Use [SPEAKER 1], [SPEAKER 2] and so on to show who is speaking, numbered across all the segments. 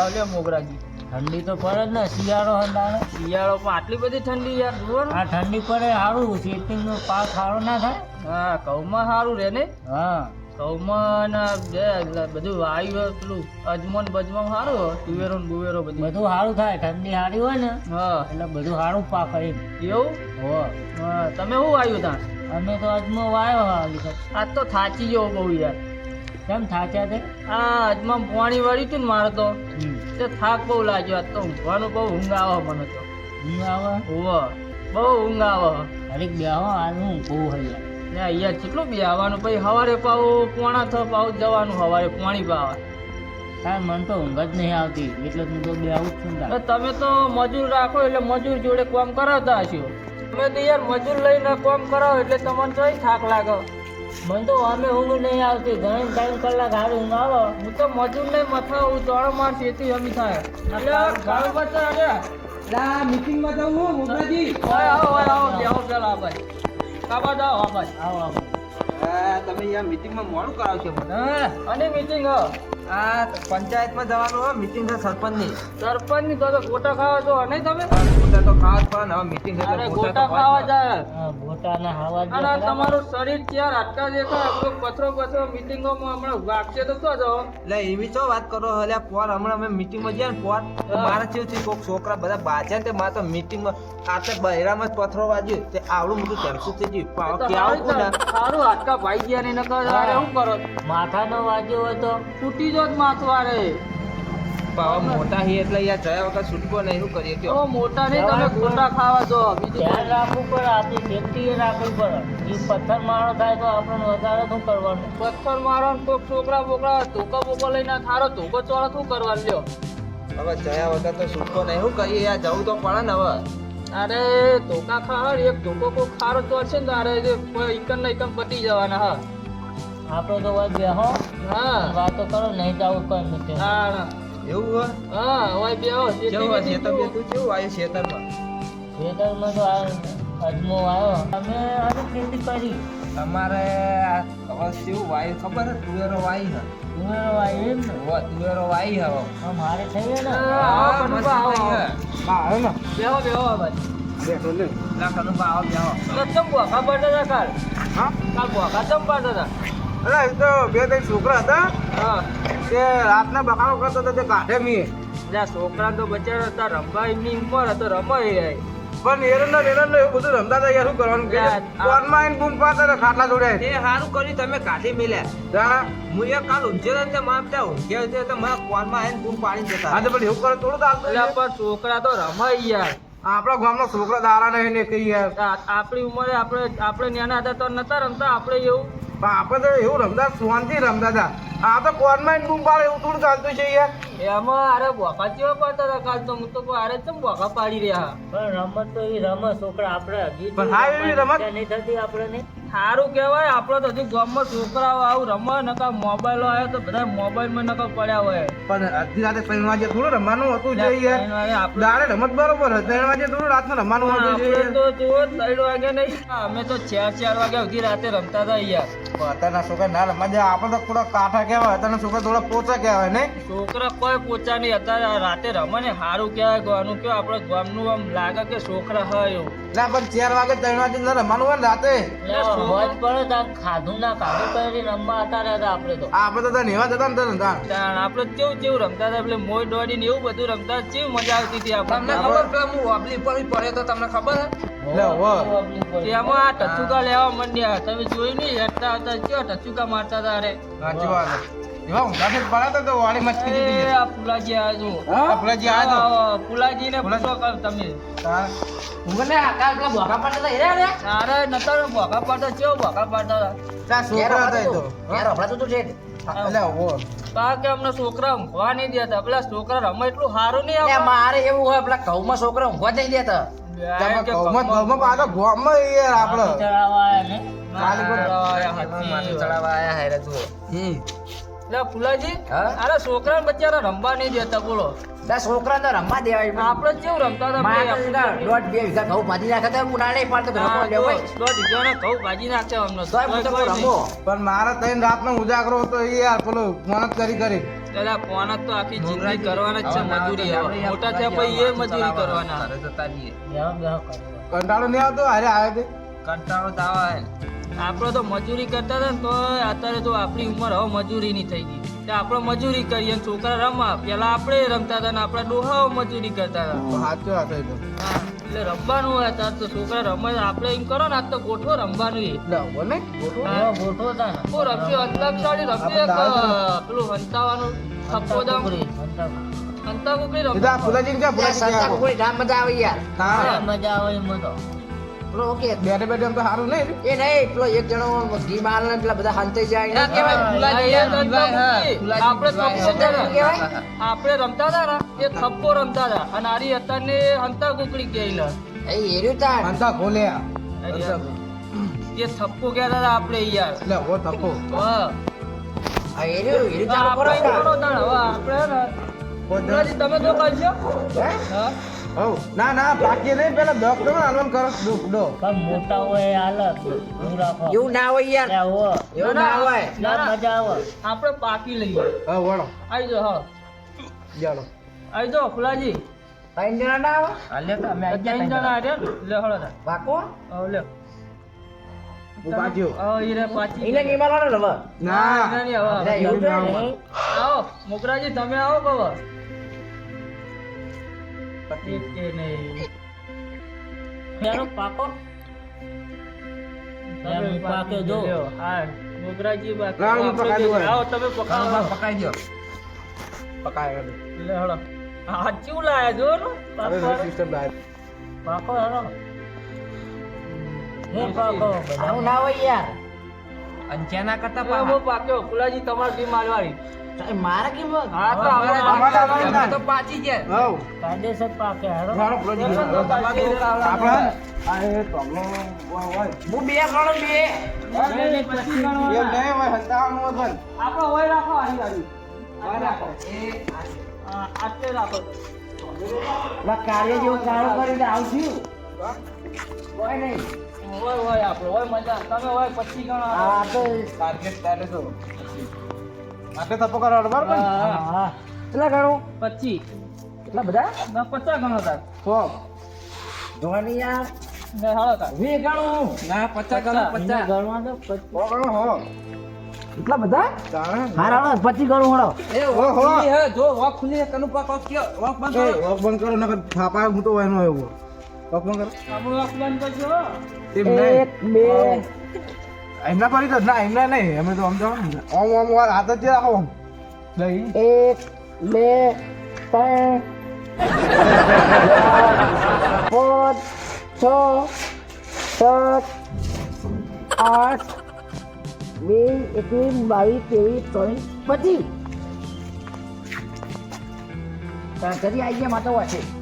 [SPEAKER 1] પડે લે મોગરાજી.
[SPEAKER 2] ઠંડી તો પડે જ ને શિયાળો હંડાણે
[SPEAKER 1] પણ આટલી બધી ઠંડી યાર જુઓ ને.
[SPEAKER 2] આ ઠંડી પડે સારું સેટિંગનો પાક સારો ના થાય?
[SPEAKER 1] હા ઘઉંમાં સારું રહે ને.
[SPEAKER 2] હા.
[SPEAKER 1] ઘઉંમાં બધું વાયુ પેલું અજમોન બજમોન સારું હોય તુવેરો ને બુવેરો બધું.
[SPEAKER 2] બધું સારું થાય ઠંડી સારી હોય ને
[SPEAKER 1] હા.
[SPEAKER 2] એટલે બધું સારું પાક એમ.
[SPEAKER 1] એવું?
[SPEAKER 2] હો.
[SPEAKER 1] તમે શું આવ્યું ત્યાં
[SPEAKER 2] અમે તો અજમો વાયો.
[SPEAKER 1] આજ તો થાચી ગયો બહુ યાર.
[SPEAKER 2] કેમ થાચ્યા તે?
[SPEAKER 1] આ અજમાં પાણી વાળ્યું તું ને મારે તો તે થાક બહુ લાગ્યો. આજ તો ઊંઘવાનું બહુ ઊંઘ આવે મને તો.
[SPEAKER 2] ઊંઘ આવે
[SPEAKER 1] હોવ બહુ ઊંઘ આવે
[SPEAKER 2] ઘડીક બેહો હું બહુ હૈયા
[SPEAKER 1] ને અહીંયા કેટલું બી આવવાનું પછી સવારે પાવ પોણા છ પાવ જવાનું સવારે પાણી પાવા.
[SPEAKER 2] તાર મન તો ઊંઘ જ નહીં આવતી. એટલે હું તો બે આવું છું.
[SPEAKER 1] તમે તો મજૂર રાખો એટલે મજૂર જોડે કામ કરાવતા હશો. તમે તો યાર મજૂર લઈને કામ કરાવો એટલે તમને તોય થાક લાગે.
[SPEAKER 2] મને તો અમે ઊંઘ નહીં આવતી. ઘણી ટાઈમ કલાક હારી ઊંઘ આવે.
[SPEAKER 1] હું તો મજૂર ને મથા હું ત્રણ માર ખેતી હમી થાય. એટલે ગાળો બચ્ચા અરે
[SPEAKER 3] મીટિંગમાં જવું હું મોટાજી
[SPEAKER 1] ઓય આવો ઓય આવો બેહો પેલા ભાઈ. કાબા જાઓ હા ભાઈ.
[SPEAKER 2] આવો આવો
[SPEAKER 3] તમે અહીંયા મીટિંગમાં મોડું કરાવશો મને.
[SPEAKER 1] અને મીટિંગ
[SPEAKER 3] આ પંચાયતમાં જવાનું હોય મીટિંગ છે સરપંચની.
[SPEAKER 1] સરપંચની તો તો ગોટા ખાવા જો નહીં તમે?
[SPEAKER 3] ગોટા તો ખાવા જ પડે ને હવે મીટિંગ છે એટલે
[SPEAKER 1] ગોટા ખાવા જાય.
[SPEAKER 2] ગોટા ના હવા જાય.
[SPEAKER 1] અને તમારું શરીર ચાર હાડકા દેખાય? આપણો પથરો પથરો મીટિંગોમાં હમણાં વાગશે તો શું જાઓ
[SPEAKER 3] એટલે એવી ચો વાત કરો એટલે પોર હમણાં અમે મીટિંગમાં ગયા ને પોર. મારા થયું કોક છોકરા બધા બાજ્યા ને તે મારે તો મીટિંગમાં આ તો બહેરામાં જ પથરો વાગ્યો તે આવડું બધું ટેન્શન થઈ ગયું. પાવ
[SPEAKER 1] તો
[SPEAKER 3] કોને?
[SPEAKER 1] સારું સારું ભાઈ ગયા નહીં નકર શું કરો?
[SPEAKER 2] માથાનો વાગ્યો હોય તો?
[SPEAKER 1] તૂટી જો જ માથવારે
[SPEAKER 3] મોટા હી એટલે યાર જયા વખત છૂટકો નહીં શું કરીએ કે
[SPEAKER 1] મોટા નહીં તમે ગોટા ખાવા જો. બીજું
[SPEAKER 2] ધ્યાન રાખવું પડે આપણી સેફટી રાખવી પડે. એ પથ્થર મારો થાય તો આપણને વધારે શું કરવાનું?
[SPEAKER 1] પથ્થર મારો ને છોકરા બોકરા ધોકા બોકા લઈને થારો ધોકો ચોળો શું કરવા લ્યો?
[SPEAKER 3] હવે જયા વખત તો છૂટકો નહીં શું કરીએ યાર? જવું તો પડે ને હવે.
[SPEAKER 1] અરે ધોકા ખાવા એક ધોકો કોક ખારો ચોરશે ને તારે ઇકન ને ઇકન પતી જવાના હા.
[SPEAKER 2] આપણે તો હોય બેહો
[SPEAKER 1] હા.
[SPEAKER 2] વાતો કરો નહીં તો આવું કઈ નથી
[SPEAKER 1] હા
[SPEAKER 3] એવું હોય?
[SPEAKER 1] હા હોય બેહો
[SPEAKER 3] કેવું હોય
[SPEAKER 1] બેતી
[SPEAKER 3] કેવું આવ્યું શેતરમાં?
[SPEAKER 2] ખેતરમાં તો આ અજમો આવ્યો. અમે આજે ખેતી કરી?
[SPEAKER 3] તમારે હવે શું વાયુ? ખબર છે? તુવેરો વાય હે
[SPEAKER 2] તુવેરો વાય એમ ને?
[SPEAKER 3] હોવે, તુવેરો વાય હવે.
[SPEAKER 2] મારે થઈ ને?
[SPEAKER 1] હા,
[SPEAKER 3] હા,
[SPEAKER 1] આવો
[SPEAKER 3] મસ્ત
[SPEAKER 1] આવો,
[SPEAKER 3] થઈ
[SPEAKER 1] આવો.
[SPEAKER 3] હે.
[SPEAKER 1] બેહો બેહો ભાઈ
[SPEAKER 3] બેઠો લે. આવો, બેહો.
[SPEAKER 1] તો હતા કાલ?
[SPEAKER 3] હા?
[SPEAKER 1] કાલ બોખા ચમ પાડતા
[SPEAKER 3] અરે, એ તો બે ત્રણ છોકરા હતા. તે રાતના બકાલો કરતો હતા તે કાઢે મી.
[SPEAKER 1] જ્યાં છોકરા તો બચારા હતા રમવા એમની ઉપર હતો રમાય જાય
[SPEAKER 3] પણ એરંડા એરંડા એવું બધું રમતા હતા યાર શું કરવાનું? કે ફોનમાં આવીને બૂમ પાડતા હતા ખાટલા જોડે. તે સારું કર્યું તમે કાઢી મેલ્યા. હું. એક કાલ ઊંઘ્યો હતો મારે ત્યાં ઊંઘ્યો હતો તો મારા ફોનમાં આવીને બૂમ પાડી જતા હા તો પણ એવું કરે થોડું ચાલતું
[SPEAKER 1] પણ છોકરા તો રમાય યાર
[SPEAKER 3] આપણા ગામનો છોકરા દારા નહીં ને કહીએ યાર.
[SPEAKER 1] આપણી ઉંમરે આપણે આપણે નાના હતા તો નતા રમતા આપણે એવું
[SPEAKER 3] પણ આપણે તો એવું રમતા શાંતિ રમતા હતા. આ તો આવીને બૂમ પાડે એવું થોડું ચાલતું છે યાર.
[SPEAKER 1] એમાં અરે બોખા ચેવા પાડતા હતા કાલ તો. હું તો અરે ચમ બોખા પાડી રહ્યા.
[SPEAKER 2] પણ રમત તો એ રમત છોકરા આપણે
[SPEAKER 3] પણ હા, એવી રમત-
[SPEAKER 2] નહીં થતી આપણે
[SPEAKER 1] સારું કહેવાય આપણે તો હજુ ગામમાં છોકરાઓ આવું રમે નકા મોબાઈલો આવ્યો તો બધા મોબાઈલમાં નકા પડ્યા હોય.
[SPEAKER 3] પણ અડધી રાતે ત્રણ વાગે થોડું રમવાનું હતું
[SPEAKER 1] આપણે
[SPEAKER 3] દાડે રમત બરોબર ત્રણ વાગે થોડું રાતનું રમવાનું હતું
[SPEAKER 1] તો જુઓ ત્રણ વાગે નહીં અમે તો ચાર ચાર વાગ્યા સુધી રાતે રમતા હતા યાર.
[SPEAKER 3] અત્યારના છોકરા ના રમવા જાય આપણે તો થોડા કાઠા કહેવાય અત્યારના છોકરા થોડા પોચા કહેવાય ને
[SPEAKER 1] છોકરા કોઈ પોચા નહીં અત્યારે રાતે રમે ને સારું કહેવાય ગામનું કહેવાય આપણે ગામનું આમ લાગે કે છોકરા હોય એવું.
[SPEAKER 3] ના પણ ચાર વાગે ત્રણ વાગે ના રમવાનું હોય ને રાતે.
[SPEAKER 2] હોજ પડે તો ખાધું ના ખાધું કરી રમવા હતા આપણે તો.
[SPEAKER 3] આપણે તો નેવા જતા ને. તાણ
[SPEAKER 1] આપણે કેવું કેવું રમતા હતા એટલે મોય દોડી ને એવું બધું રમતા કેવી મજા આવતી હતી
[SPEAKER 3] તમને
[SPEAKER 1] આપણને
[SPEAKER 3] ખબર પેલા હું વાબલી પર પડ્યો તો તમને ખબર હે?
[SPEAKER 1] આ ટચુકા લેવા માંડ્યા તમે જોઈ નહીં હેઠતા હતા ટચુકા મારતા હતા અરે
[SPEAKER 3] સાચી વાત એવા તો વાળી મચકી
[SPEAKER 1] પુલાજી આજુ
[SPEAKER 3] હા પુલાજી આ તો.
[SPEAKER 1] પુલાજી ને
[SPEAKER 3] પુલા-
[SPEAKER 1] પૂછો કર તમે
[SPEAKER 3] તાણ.
[SPEAKER 1] અરે નતા ભોગા પાડતા કેવો ભોગા પાડતા હતા?
[SPEAKER 3] છોકરા હતા એ તો એટલે હો
[SPEAKER 1] કા કે અમને છોકરા ઊંઘવા નહીં દેતા પેલા છોકરા રમે એટલું સારું નહીં આવે
[SPEAKER 4] મારે એવું હોય પેલા ઘઉંમાં છોકરા ઊંઘવા નહીં દેતા.
[SPEAKER 3] ઘઉંમાં ઘઉંમાં પાછો ગોમમાં યાર આપણે
[SPEAKER 2] ચડાવવા આયા ને?
[SPEAKER 3] કાલી પર-
[SPEAKER 1] માથે
[SPEAKER 3] ચડાવવા આયા હારે જુઓ.
[SPEAKER 1] એટલે ફુલાજી અરે છોકરા બચારા રમવા નહીં દેતા બોલો.
[SPEAKER 4] તો રમવા દેવાય.
[SPEAKER 1] આપણે કેવું રમતા હતા
[SPEAKER 4] દોઢ બે વીઘા ઘઉં ભાજી નાખે તો ઉનાળે પણ તો
[SPEAKER 1] હા, દોઢ- દોઢ વીઘાના ઘઉં ભાજી નાખે અમને.
[SPEAKER 4] રમો.
[SPEAKER 3] પણ મારે ત્રણ રાતનો ઉજાગરો હતો એ યાર પેલો મહેનત કરી કરી.
[SPEAKER 1] પેલા ફોન તો આખી જિંદગી કરવાના જ છે મજૂરી મોટા થયા પછી એ મજૂરી કરવાના.
[SPEAKER 3] કંટાળો નહીં આવતો? અરે આવે
[SPEAKER 4] કંટાળો તો આવે.
[SPEAKER 1] આપણે તો મજૂરી કરતા હતા ને તો અત્યારે તો આપણી ઉંમર હવે મજૂરીની થઈ ગઈ. તો આપણે મજૂરી કરીએ ને છોકરા રમા પેલા આપણે રમતા હતા ને આપણા ડોહાઓ મજૂરી કરતા હતા.
[SPEAKER 3] સાચો હતો
[SPEAKER 1] હા, એટલે રમવાનું હોય ત્યારે તો છોકરા રમે આપણે એમ કરો ને આજ તો ગોઠવો રમવાનું એ.
[SPEAKER 2] ગોઠવો? તા
[SPEAKER 1] ઓ રમશે અંતાક્ષરી રમશે એક પેલું હંતાવાનું થપ્પો દમ
[SPEAKER 2] ટુકડી, અંતર.
[SPEAKER 1] હંતા કુકડી રમતા
[SPEAKER 3] ફુલાજી ને
[SPEAKER 4] મજા આવે યાર.
[SPEAKER 2] મજા આવે એમાં તો
[SPEAKER 4] પેલો ઓકે.
[SPEAKER 3] બેઠે બેઠે એમ તો સારું નહીં
[SPEAKER 4] એ નહીં પેલો એક જણો ઘી માલ ને પેલા બધા હંતે જાય.
[SPEAKER 1] આપણે રમતા હતા ને એ થપ્પો રમતા હતા. અને આરી અત્યારને હંતા કુકડી ગયેલા
[SPEAKER 4] એ એર્યું તાર
[SPEAKER 3] અંતા ખોલે
[SPEAKER 1] એ થપ્પો હતા આપણે યાર.
[SPEAKER 3] એટલે ઓ થપ્પો.
[SPEAKER 1] હા.
[SPEAKER 4] એર્યું
[SPEAKER 1] આપણે આપણે તમે તો કરશો
[SPEAKER 4] હે?
[SPEAKER 1] હા.
[SPEAKER 3] હઉ. ના ના પાકી નહીં પેલા દોક કરો ને કરો. ડો દો.
[SPEAKER 2] પણ મોટા હોય હાલ રાખો.
[SPEAKER 4] એવું ના હોય યાર. એવું ના હોય.
[SPEAKER 1] ના.
[SPEAKER 2] મજા આવે.
[SPEAKER 1] આપણે પાકી લઈએ.
[SPEAKER 3] હા વળો.
[SPEAKER 1] આવી જો હા.
[SPEAKER 3] જાણો.
[SPEAKER 1] આવી જો ફુલાજી.
[SPEAKER 4] ત્રણ જણા ના આવે?
[SPEAKER 3] હાલે તો અમે
[SPEAKER 1] ત્રણ જણા આવ્યા લે હળો ના
[SPEAKER 4] પાકો?
[SPEAKER 3] હા
[SPEAKER 1] લે. મોકરાજી તમે આવો કહો એક કે નહીં.
[SPEAKER 2] પેલો પાકો? પાકે જો?
[SPEAKER 1] હા મોગરાજી બાકી. આવો તમે પકાવો.
[SPEAKER 3] પકાઈ દો. પકાય
[SPEAKER 1] લે હળો. ચેવું લાયા જો ને.
[SPEAKER 3] સિસ્ટમ લાય.
[SPEAKER 2] પાકો હેરો હે પાકો? બધા
[SPEAKER 4] આવું ના હોય યાર.
[SPEAKER 3] અંચેના કરતા
[SPEAKER 1] એ બહુ પાક્યો. ફુલાજી તમારી મારવાડી.
[SPEAKER 4] તારે મારે કેમ
[SPEAKER 1] હા તો
[SPEAKER 3] અમારે-. તો
[SPEAKER 4] જાય
[SPEAKER 2] કાયદેસર પાકે હેરો
[SPEAKER 3] આપણે આ એ હોય
[SPEAKER 4] હું બે ગણો બે.
[SPEAKER 1] પછી
[SPEAKER 3] હોય હંતાવાનું હોય
[SPEAKER 1] રાખો આની. હોય રાખો આટલે રાખો.
[SPEAKER 4] પેલા કાર્ય જેવું કાળું કરીને આવશું. હોય નહીં.
[SPEAKER 1] હોય હોય આપણે. હોય મજા. તમે હોય પછી ગણો.
[SPEAKER 4] આ તો
[SPEAKER 3] ટાર્ગેટ તારે તો આટલે તપો કરવાનો બરાબર ને?
[SPEAKER 1] હા,
[SPEAKER 4] કેટલા ગણો?
[SPEAKER 1] પછી
[SPEAKER 4] કેટલા બધા?
[SPEAKER 1] પચાસ ગણો તાર.
[SPEAKER 3] સો
[SPEAKER 4] જોવાની યાર.
[SPEAKER 1] ને હાલો તાર.
[SPEAKER 4] વીસ ગણું.
[SPEAKER 3] ના પચાસ
[SPEAKER 1] ગણો,
[SPEAKER 2] એને ગણવા દો પછી
[SPEAKER 3] સો ગણો હો.
[SPEAKER 4] કેટલા બધા? હારા હાલો ગણું હળો.
[SPEAKER 3] એ
[SPEAKER 1] જો વોક ખુલી કનુ પાક વોક બંધ
[SPEAKER 3] એ વોક બંધ કરો નકર થાપા હું તો એનો આવ્યો. વોક બંધ કરો.
[SPEAKER 1] આપણું વોક બંધ કરજો
[SPEAKER 3] એમ નહીં.
[SPEAKER 4] એક બે.
[SPEAKER 3] એમના પર તો ના, એમના નહીં. અમે તો સમજો ઓમ ઓમ વાર હાથ જ રાખો નહીં
[SPEAKER 4] એક, બે, ત્રણ. પાંચ, છ, સાત, આઠ બે એકવીસ, બાવીસ, ત્રેવીસ, ચોવીસ, પચીસ. જરી આવી ગયા માતા છે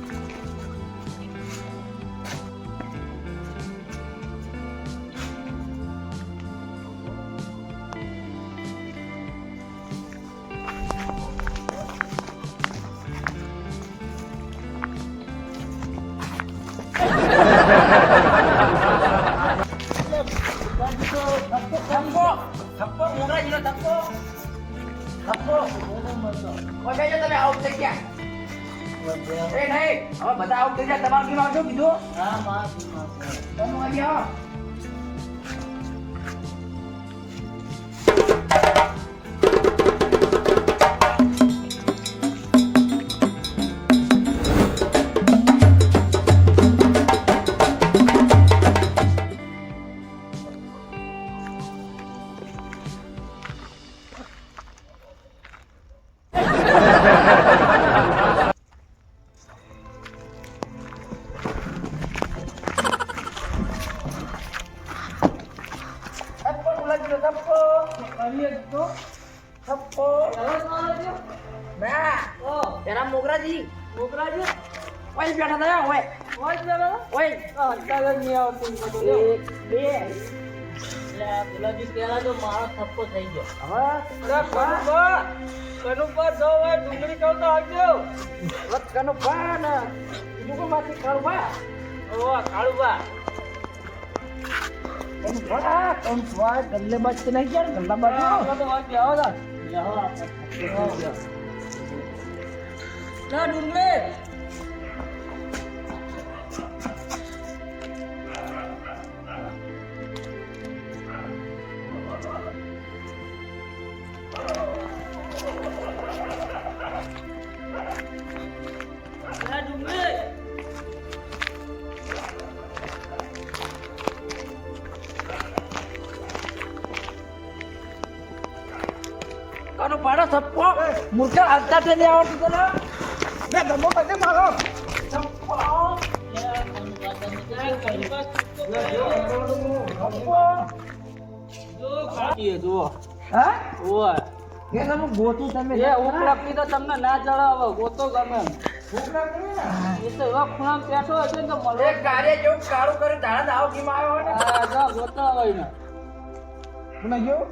[SPEAKER 2] હા માફી
[SPEAKER 1] તો
[SPEAKER 4] થપ્પો ના એના મોગરાજી.
[SPEAKER 1] મોગરાજી.
[SPEAKER 4] ઓય બેઠા થયા ઓય.
[SPEAKER 1] જ બેઠા.
[SPEAKER 4] ઓય.
[SPEAKER 1] આ અત્યારે જ નહીં આવતું એ બધું લ્યો.
[SPEAKER 4] એક બે.
[SPEAKER 2] ગુલાબી પેલા તો મારો થપ્પો થઈ ગયો.
[SPEAKER 4] હવે
[SPEAKER 1] અરે કનુભા, કનુભા જો હોય ડુંગળી કહું તો આવજો
[SPEAKER 4] વતકનો પાન બીજું માંથી કરવા
[SPEAKER 1] ઓ કાળુભા
[SPEAKER 4] એમ થોડા મૂર્ખા હાલતા તે નહીં આવડતું તને
[SPEAKER 3] બે ધમો બધે મારો.
[SPEAKER 1] જુઓ.
[SPEAKER 4] હા?
[SPEAKER 1] ઓય
[SPEAKER 4] એ ગોતું તમે.
[SPEAKER 1] એ ઉપલબ્ધિ તો તમને ના ચડાવો ગોતો ગમે. એ તો એવા ખૂણા બેઠો હશે તો મળે.
[SPEAKER 4] કાર્ય જેવું કાળું કરી તારા દાવ કીમાં આવ્યો ને?
[SPEAKER 1] આ જા ગોતા હોય ને
[SPEAKER 3] ગયો?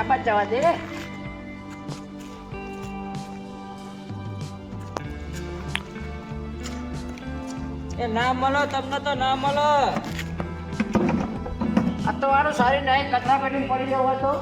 [SPEAKER 4] આ બાજ જવા દે
[SPEAKER 1] એ ના મળો તમને તો ના મળો.
[SPEAKER 4] આ તો સારી નહીં કચરા પેટી પડી જવો તો.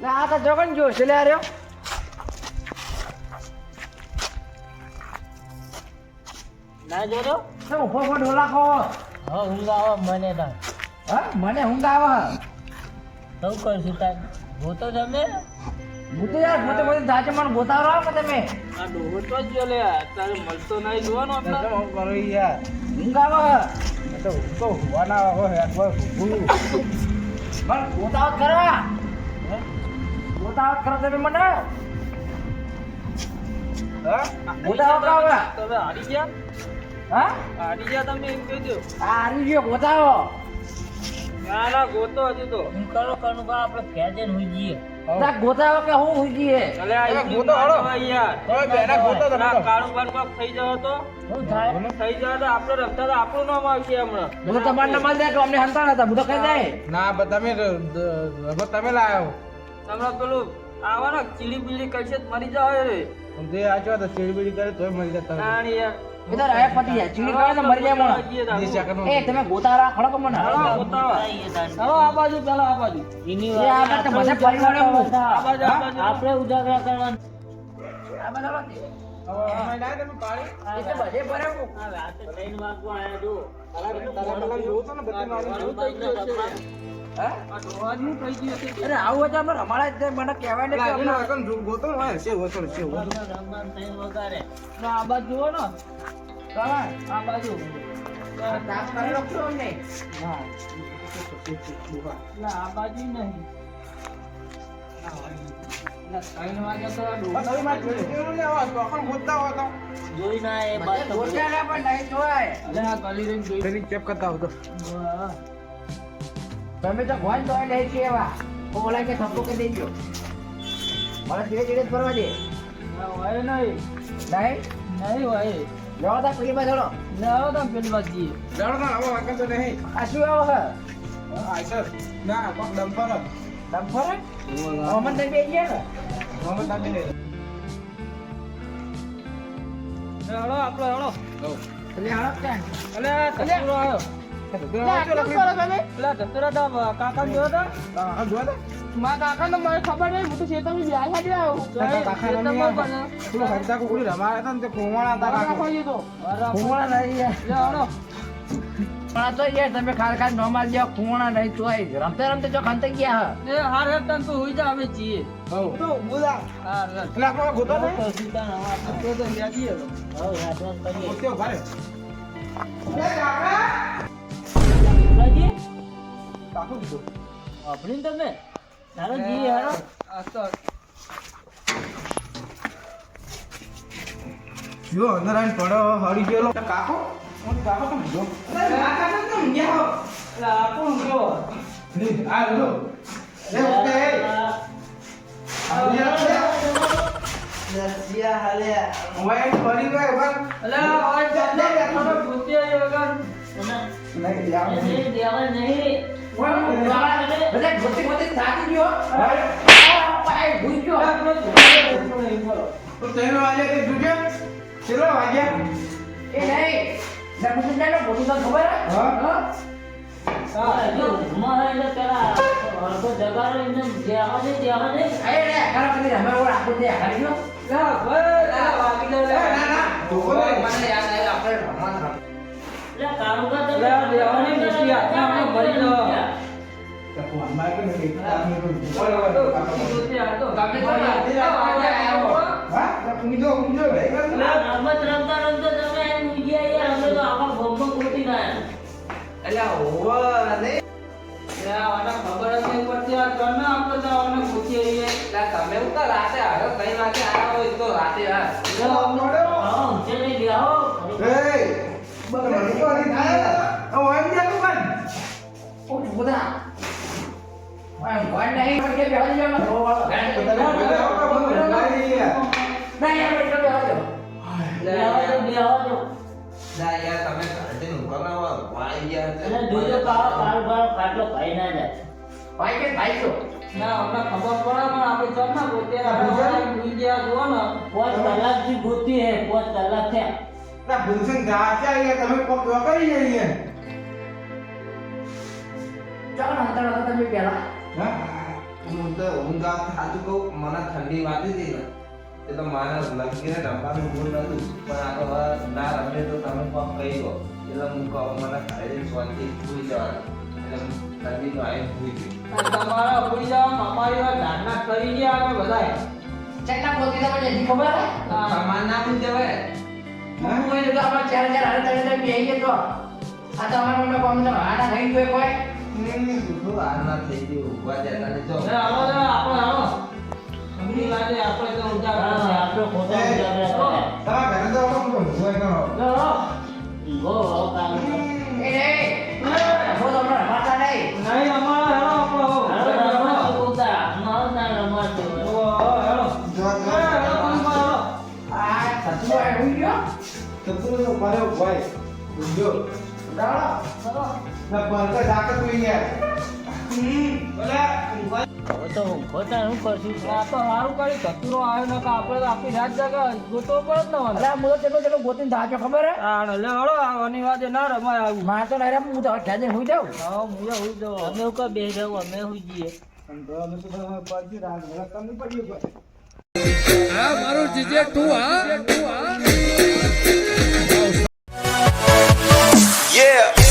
[SPEAKER 4] ના આ તો જગન જો છે લે રહ્યો.
[SPEAKER 1] ના જોડો
[SPEAKER 4] તો ઊભો ઊભો ઢોલા ખો
[SPEAKER 1] હા ઊંઘ આવે મને તો
[SPEAKER 4] હા મને ઊંઘ આવે
[SPEAKER 1] ગોતો તમે?
[SPEAKER 4] હું તો યાર પોતે પોતે જાજે મને ગોતાવરો આવો તમે.
[SPEAKER 1] આ ડોહો તો જ લે તારે મળતો નહીં જોવાનો આપણે
[SPEAKER 3] કરો યાર.
[SPEAKER 4] ઊંઘ આવે
[SPEAKER 3] તો તો હોવાના હોય
[SPEAKER 4] ગોતાવત કરવા. ગોતાવત કરો તમે મને?
[SPEAKER 3] હા?
[SPEAKER 4] ગોતાવત કરો
[SPEAKER 1] તમે હારી ગયા?
[SPEAKER 4] હા?
[SPEAKER 1] હારી ગયા તમે એમ કહી દો.
[SPEAKER 4] આ હારી ગયો ગોતાવો.
[SPEAKER 1] ના ના ગોતો હજુ તો. હું કરો કનું આપણે ઘેર જઈને હોઈ જઈએ.
[SPEAKER 4] ના ગોતાવો કે હું હુઈ જઈએ?
[SPEAKER 1] અલે આ
[SPEAKER 3] ગોતો હળો.
[SPEAKER 1] યાર.
[SPEAKER 3] હવે બેના ગોતો તો.
[SPEAKER 1] ના કાળું બાન કોક થઈ જાવ તો.
[SPEAKER 4] હું થાય.
[SPEAKER 1] થઈ જાવ તો આપણો રસ્તા તો આપણું નામ આવશે હમણાં.
[SPEAKER 4] હું તો તમારે નમાજ દે કે અમને હંતાણ હતા. હું તો કહી દે
[SPEAKER 3] ના તમે તમે લાયો.
[SPEAKER 1] તમે પેલું આવો ને ચીડી બીડી કરશે મરી જાવ રે
[SPEAKER 3] પણ જે આચો તો ચીડબીડી કરે તોય મરી જતા.
[SPEAKER 1] નાણી યાર.
[SPEAKER 4] બધા રાય ફટી જાય. ચીડી કરે તો મરી જાય મને એ તમે ગોતારા ખડો કે મને
[SPEAKER 1] હાલો. ગોતાવા. હાલો આ બાજુ પેલા આ બાજુ.
[SPEAKER 4] એ આ કરતા બધા પરિવારે
[SPEAKER 1] આ બાજુ આ બાજુ. આપણે ઉજાગરા કરવાનું.
[SPEAKER 4] આ બધા લોકો.
[SPEAKER 3] હવે
[SPEAKER 4] એ
[SPEAKER 3] હતું
[SPEAKER 4] અરે આવું હોય તો આપણે જ મને કહેવાય ને
[SPEAKER 3] ગોતો છે ગોતો છે ગોતો.
[SPEAKER 1] આ બાજુ જુઓ ને. આ બાજુ.
[SPEAKER 4] આ તાપ કરી નાખશો
[SPEAKER 1] ના. ના, બાજુ નહીં.
[SPEAKER 3] પણ કેવું ને
[SPEAKER 4] ગોત્યા ને પણ નહીં જોવાય.
[SPEAKER 1] જોઈ
[SPEAKER 3] ચેપ કરતા આવતો
[SPEAKER 1] વાહ.
[SPEAKER 4] તમે તો ગોન તો લે છે એવા. તો બોલા કે થપ્પો કે દેજો. મને ધીરે ધીરે ફરવા દે.
[SPEAKER 1] ના, હોય નહીં.
[SPEAKER 4] નહીં?
[SPEAKER 1] નહીં હોય.
[SPEAKER 4] લેવા તા પેલી હેડો.
[SPEAKER 1] લે આવો તમે પેલી બાજુ જઈએ
[SPEAKER 3] જાણો ને, આવા વાંકા તો નહીં.
[SPEAKER 4] આ શું આવો
[SPEAKER 3] હા, આઈસર. ના, કોક ડમ્પર
[SPEAKER 4] ડમ્પર? મોહમ્મદ નબી ગયા ને?
[SPEAKER 3] મોહમ્મદ નાબી નહીં.
[SPEAKER 1] હળો આપણે હળો.
[SPEAKER 4] એટલે હાલો ત્યાં.
[SPEAKER 1] અલે આ આવ્યો. કાકા
[SPEAKER 3] હા, હા,
[SPEAKER 1] મને ખબર નહીં હું તો ખેતરમાં બેઠા જ આવ્યો.
[SPEAKER 3] કાકા કુકડી રમાયા હતા ને તે હતા કાકા.
[SPEAKER 1] રાખો એ તો
[SPEAKER 4] ખૂણા નહીં યાર
[SPEAKER 1] લે હળો
[SPEAKER 4] પણ તો યાર તમે ખાર ખાર નોમાલ જ્યાં ખૂણા નહીં તોય રમતે રમતે જો ખાંતા ગયા હ.
[SPEAKER 1] એ હાર હેડ તન તો હોઈ જા અમે છીએ
[SPEAKER 3] તો બોલા
[SPEAKER 1] હાર
[SPEAKER 3] એટલે આપણો ગોતો નહીં?
[SPEAKER 1] તો તો યાદી હવે.
[SPEAKER 3] ગોત્યો ઘરે કાકુ. કીધું
[SPEAKER 2] વાપરીને તમે? ચાલો જી હેરો
[SPEAKER 1] તો
[SPEAKER 3] જો અંદર આવીને પડો હળી ગયેલો. કાકો હું કાકો તો
[SPEAKER 1] એટલે આ કોણ
[SPEAKER 3] લો એ ઓકે મોબાઈલ પડી ગયો પણ
[SPEAKER 1] એટલે આ અવાજ ચાલતો ને, થોડો ભૂતિયો વગર.
[SPEAKER 3] નહીં યાર
[SPEAKER 2] નહીં દેવા નહીં.
[SPEAKER 4] બધા ગોતી ગોતી થાકી ગયો. પાય ભૂઈ.
[SPEAKER 3] તો તેનો આજે કે જોજે કેટલા વાગ્યા?
[SPEAKER 4] એ નહીં નમું જાનો મોટું તો ખબર હે?
[SPEAKER 2] ઊંઘમાં હોય એટલે પેલા અડધો જગાડો એમને દેવા નહીં દેવા નહીં.
[SPEAKER 4] એ રે ખરા કરી અમે ઓર આખું દે હારી ગયો.
[SPEAKER 1] લે, ભાઈ, વાગી.
[SPEAKER 3] ના ના ધોકો
[SPEAKER 4] મને યાદ આવ્યું આપણે રમવાનું
[SPEAKER 2] એટલે કાળુકા તમે
[SPEAKER 1] લે, આ દેવાની નીચી હાથમાં આપણે મરી જવા.
[SPEAKER 3] તો ફોનમાં કે નહીં કામ નહીં
[SPEAKER 1] બોલો,
[SPEAKER 3] બોલો
[SPEAKER 1] તો.
[SPEAKER 3] કાકો
[SPEAKER 1] ભૂતિયો આ તો.
[SPEAKER 4] તમે તો. રાતે
[SPEAKER 1] આવો, આવો, આવો.
[SPEAKER 3] હા
[SPEAKER 2] રમત રમતા રમતા તમે એમ ગયા યાર અમે તો ના
[SPEAKER 1] લે, આને ખબર જ નહીં પડતી, આ આપણે તો. લે, અમને-
[SPEAKER 2] હા ઊંચે નહીં ગયા હો.
[SPEAKER 3] એ બરાબર કરી થાય ઓ આઈ જા તું પણ
[SPEAKER 4] ઓ બધા ઓય કોઈ નહીં પણ કે બેહી જાવ ને વાળો
[SPEAKER 3] બધા બધા આવો બધું લાઈ લે
[SPEAKER 4] ના યાર બેઠો બેહો જાવ
[SPEAKER 2] બેહવા દો બેહવા દો અને જોજો કાળો કાળ બાળ ખાટલો ભાઈ ના જાય
[SPEAKER 4] ભાઈ કે ભાઈ તો
[SPEAKER 1] ના, અમને ખબર પડે પણ આપણે ચાલ ના પોતે આપણે ભૂલી ગયા જુઓ ને.
[SPEAKER 2] પાંચ કલાકથી ગોતી હે પાંચ કલાક થયા
[SPEAKER 3] ના ભૂલસન ગાચા અહીંયા તમે કોક તો કરી અહીંયા.
[SPEAKER 4] ચાલો અંતર હતા તમે પહેલા.
[SPEAKER 3] હા?
[SPEAKER 5] મને ઠંડી વાતી હતી ને એટલે મારે લગીને રમવાનું ભૂલ નતું પણ આ તો ના રમે તો તમે કોક કહી દો. એટલે હું કહું મને ઘરે શાંતિ ભૂલી જવાનું. એટલે ઠંડીનું ગયું
[SPEAKER 1] તમારા ભૂલી જવા અમારી વાત ધારણા કરી ગયા અમે બધાએ.
[SPEAKER 4] ચેટલા પોતી તમને ખબર તમારું
[SPEAKER 1] નામ
[SPEAKER 5] સામાન ના મૂકી જવાય
[SPEAKER 4] હું કોઈ તો આપણે ચાર ચાર હારે તને તને બેહીએ તો આ તો અમારા મમ્મી કોમ તો હાડા થઈ ગયો કોઈ
[SPEAKER 5] શું આ થઈ ગયું ઊભા જતા ને જો
[SPEAKER 1] લે, આપણે હાલો. અમની વાતે આપણે તો ઉજાગરા
[SPEAKER 2] હા,
[SPEAKER 1] છે.
[SPEAKER 2] આપણો ખોટો ઉજાગરા કરે.
[SPEAKER 3] તમારા ઘરે તો આપણે બધું હોય કરો
[SPEAKER 1] લે, હાલો.
[SPEAKER 2] ઊંઘો હો
[SPEAKER 4] એ નહીં હું તો હમણાં નહીં
[SPEAKER 1] નહીં,
[SPEAKER 3] તો મારે ભાઈ જો
[SPEAKER 4] ચાલો
[SPEAKER 3] ના પર ડાકે તું યાર. બોલે
[SPEAKER 2] હવે તો ઊંઘો તાર શું કરશું?
[SPEAKER 1] આ તો સારું કરી ધતુરો આવ્યો ને આપણે તો આખી રાત જાગા ગોતવો પડે જ ને
[SPEAKER 4] અરે હું તો ચેટલો ચેટલો ગોતીને થાક્યો ખબર હે?
[SPEAKER 1] આ ને લે, હાલો, આવાની ના રમાય આવું.
[SPEAKER 4] માર તો નહીં રે હું તો હોઈ જાઉં.
[SPEAKER 1] હા, હું હોઈ જાઉં.
[SPEAKER 2] અમે એવું કહો બે જાવ અમે હોઈ જઈએ.
[SPEAKER 3] અમે તો તમે રાત ઘરે તમને પડ્યું
[SPEAKER 6] આ મારું જીજે તું હા? Yeah.